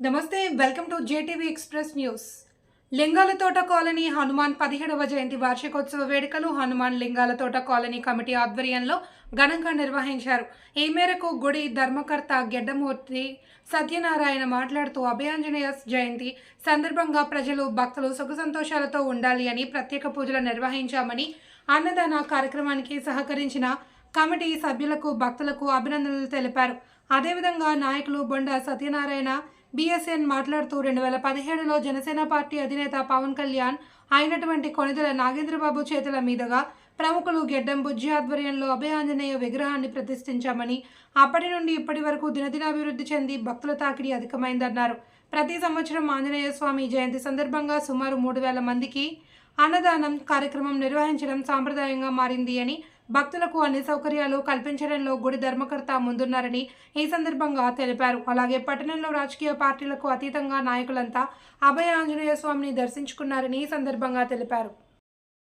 నమస్తే welcome to JTV express news. Lingalathota colony Hanuman పదిహేడవ జయంతి వార్షికోత్సవ వేడుకలు హనుమాన్ లింగాలతోట కాలనీ కమిటీ ఆధ్వర్యంలో ఘనంగా నిర్వహించారు. ఈ మేరకు గుడి ధర్మకర్త గెడ్డమూర్తి సత్యనారాయణ మాట్లాడుతూ అభయాంజనేయ జయంతి సందర్భంగా ప్రజలు భక్తులు సుఖ సంతోషాలతో ఉండాలి అని ప్రత్యేక పూజలు నిర్వహించామని అన్నదాన కార్యక్రమానికి సహకరించిన కమిటీ సభ్యులకు భక్తులకు అభినందనలు తెలిపారు. అదేవిధంగా నాయకులు బొండ సత్యనారాయణ బీఎస్ఎన్ మాట్లాడుతూ రెండు వేల పదిహేడులో జనసేన పార్టీ అధినేత పవన్ కళ్యాణ్ అయినటువంటి కొనిదెల నాగేంద్రబాబు చేతుల మీదుగా ప్రముఖులు గెడ్డం బుజ్జి ఆధ్వర్యంలో అభయాంజనేయ విగ్రహాన్ని ప్రతిష్ఠించామని అప్పటి నుండి ఇప్పటి వరకు దినదినాభివృద్ధి చెంది భక్తుల తాకిడి అధికమైందన్నారు. ప్రతి సంవత్సరం ఆంజనేయ స్వామి జయంతి సందర్భంగా సుమారు మూడు వేల మందికి అన్నదానం కార్యక్రమం నిర్వహించడం సాంప్రదాయంగా మారింది అని భక్తులకు అన్ని సౌకర్యాలు కల్పించడంలో గుడి ధర్మకర్త ముందున్నారని ఈ సందర్భంగా తెలిపారు. అలాగే పట్టణంలో రాజకీయ పార్టీలకు అతీతంగా నాయకులంతా అభయ ఆంజనేయ స్వామిని దర్శించుకున్నారని ఈ సందర్భంగా తెలిపారు.